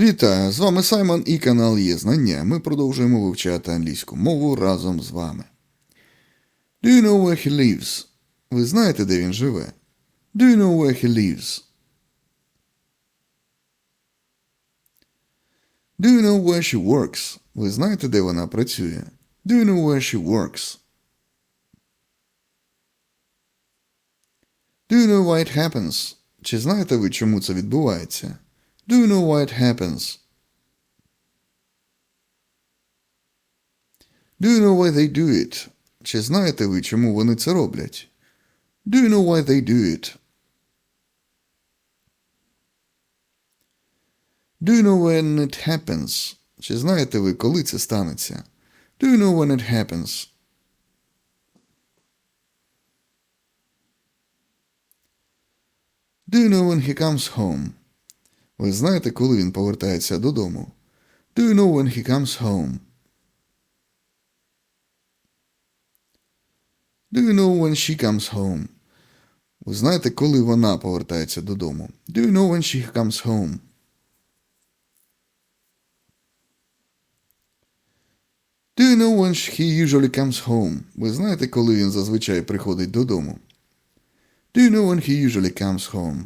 Вітаю! З вами Саймон і канал Є Знання. Ми продовжуємо вивчати англійську мову разом з вами. Do you know where he lives? Ви знаєте, де він живе? Do you know where he lives? Do you know where she works? Ви знаєте, де вона працює? Do you know where she works? Do you know why it happens? Чи знаєте ви, чому це відбувається? Do you know why it happens? Do you know why they do it? Чи знаєте ви, чому вони це роблять? Do you know why they do it? Do you know when it happens? Чи знаєте ви, коли це станеться? Do you know when it happens? Do you know when he comes home? Ви знаєте, коли він повертається додому? Do you know when he comes home? Do you know when she comes home? Ви знаєте, коли вона повертається додому? Do you know when she comes home? Do you know when he usually comes home? Ви знаєте, коли він зазвичай приходить додому? Do you know when he usually comes home?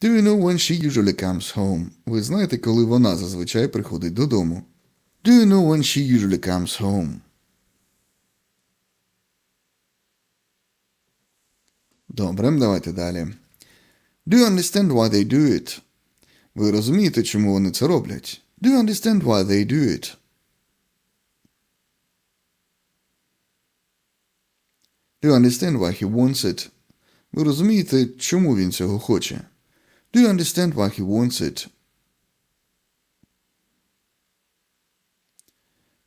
Do you know when she usually comes home? Ви знаєте, коли вона зазвичай приходить додому? Do you know when she usually comes home? Добре, давайте далі. Do you understand why they do it? Ви розумієте, чому вони це роблять? Do you understand why they do it? Do you understand why he wants it? Ви розумієте, чому він цього хоче? Do you understand why he wants it?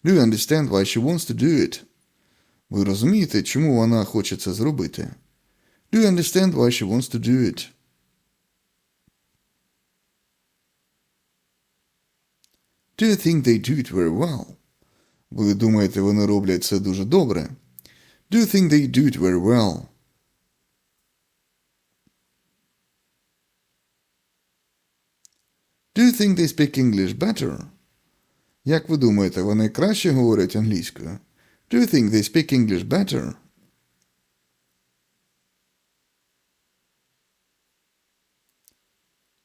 Do you understand why she wants to do it? Ви розумієте, чому вона хоче це зробити? Do you understand why she wants to do it? Do you think they do it very well? Ви думаєте, вони роблять це дуже добре? Do you think they do it very well? Do you think they speak English better? Як ви думаєте, вони краще говорять англійською? Do you think they speak English better?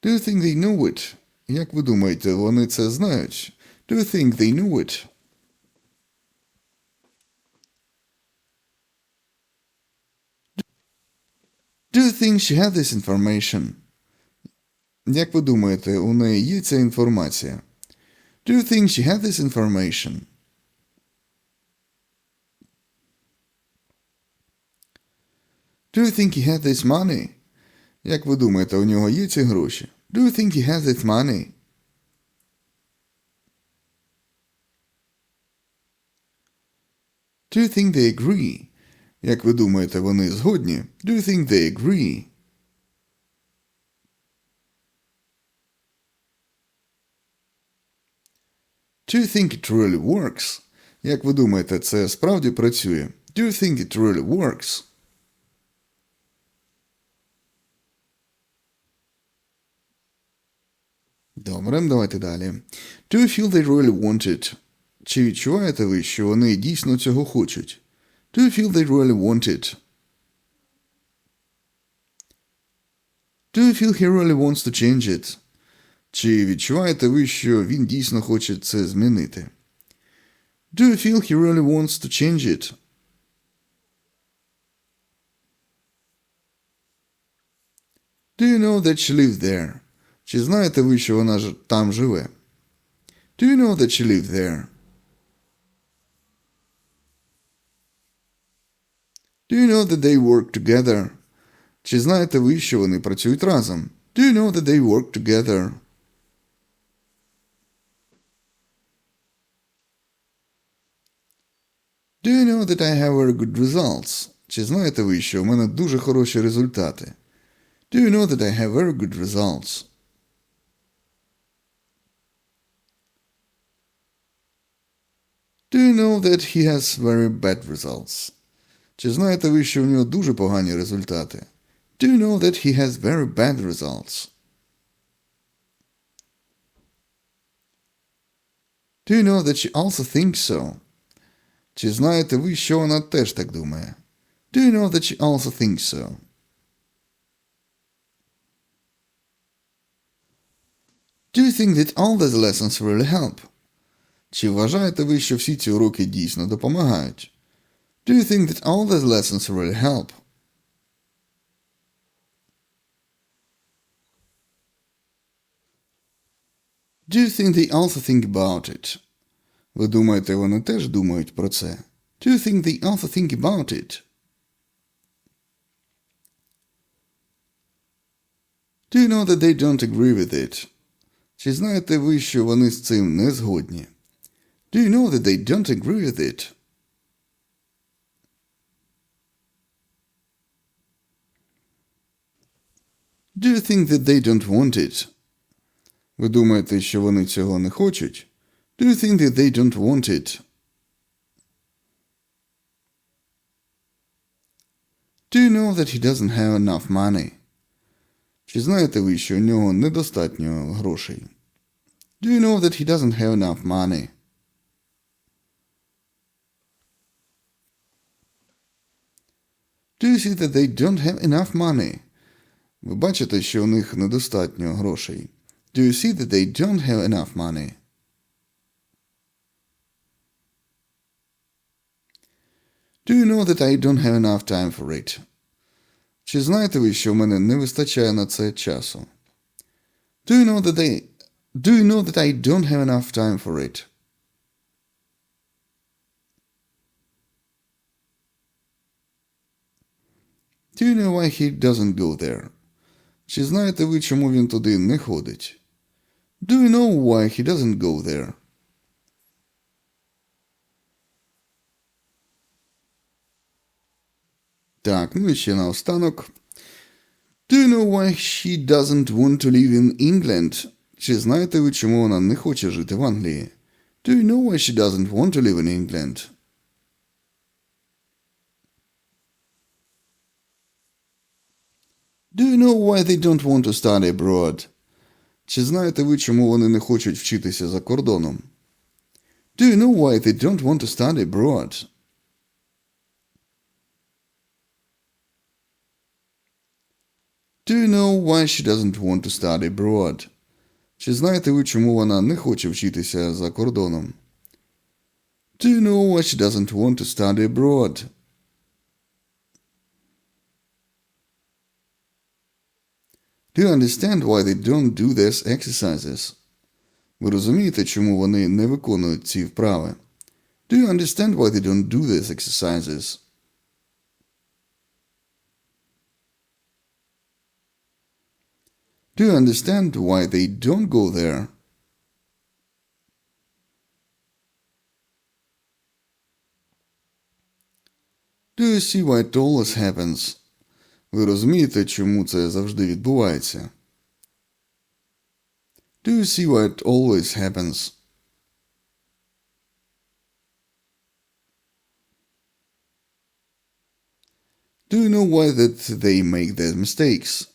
Do you think they know it? Як ви думаєте, вони це знають? Do you think they know it? Do you think she had this information? Як ви думаєте, у неї є ця інформація? Do you think she had this information? Do you think he had this money? Як ви думаєте, у нього є ці гроші? Do you think he has this money? Do you think they agree? Як ви думаєте, вони згодні? Do you think they agree? Do you think it really works? Як ви думаєте, це справді працює? Do you think it really works? Добре, давайте далі. Do you feel they really want it? Чи відчуваєте ви, що вони дійсно цього хочуть? Do you feel they really want it? Do you feel he really wants to change it? Чи відчуваєте ви, що він дійсно хоче це змінити? Do you feel he really wants to change it? Do you know that she lives there? Чи знаєте ви, що вона там живе? Do you know that she lives there? Do you know that they work together? Чи знаєте ви, що вони працюють разом? Do you know that they work together? Do you know that I have very good results? Чи знаєте ви, що у мене дуже хороші результати? Do you know that I have very good results? Do you know that he has very bad results? Чи знаєте ви, що у нього дуже погані результати? Do Do you know that he has very bad results? Do you know that she also thinks so? Чи знаєте ви, що вона теж так думає? Do you know that she also thinks so? Do you think that all these lessons really help? Чи вважаєте ви, що всі ці уроки дійсно допомагають? Do you think that all these lessons really help? Do you think they also think about it? Ви думаєте, вони теж думають про це? Do you think they also think about it? Do you know that they don't agree with it? Чи знаєте ви, що вони з цим не згодні? Do you know that they don't agree with it? Do you think that they don't want it? Ви думаєте, що вони цього не хочуть? Do you think that they don't want it? Do you know that he doesn't have enough money? Чи знаєте ви, що у нього недостатньо грошей? Do you know that he doesn't have enough money? Do you see that they don't have enough money? Ви бачите, що у них недостатньо грошей. Do you see that they don't have enough money? Do you know that I don't have enough time for it? Чи знаєте ви, що в мене не вистачає на це часу? Do you know that they Do you know that I don't have enough time for it? Do you know why he doesn't go there? Чи знаєте ви, чому він туди не ходить? Do you know why he doesn't go there? Так, ну і ще наостанок. Do you know why she doesn't want to live in England? Чи знаєте ви, чому вона не хоче жити в Англії? Do you know why she doesn't want to live in England? Do you know why they don't want to study abroad? Чи знаєте ви, чому вони не хочуть вчитися за кордоном? Do you know why they don't want to study abroad? Do you know why she doesn't want to study abroad? Чи знаєте ви, чому вона не хоче вчитися за кордоном? Do you know why she doesn't want to study abroad? Do you understand why they don't do these exercises? Ви розумієте, чому вони не виконують ці вправи? Do you understand why they don't do these exercises? Do you understand why they don't go there? Do you see why it always happens? Ви розумієте, чому це завжди відбувається? Do you see why it always happens? Do you know why that they make their mistakes?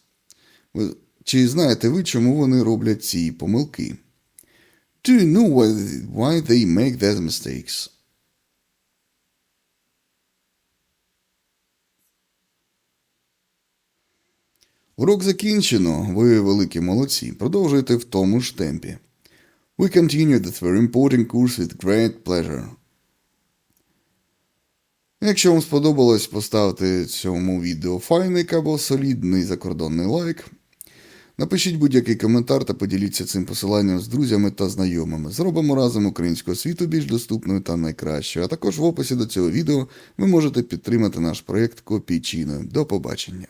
Ви- Чи знаєте ви, чому вони роблять ці помилки? Do you know why, they make their mistakes? Урок закінчено. Ви великі молодці. Продовжуйте в тому ж темпі. We continue this very important course with great pleasure. Якщо вам сподобалось, поставте цьому відео файник або солідний закордонний лайк. Напишіть будь-який коментар та поділіться цим посиланням з друзями та знайомими. Зробимо разом українську освіту більш доступною та найкращою. А також в описі до цього відео ви можете підтримати наш проєкт копійчиною. До побачення.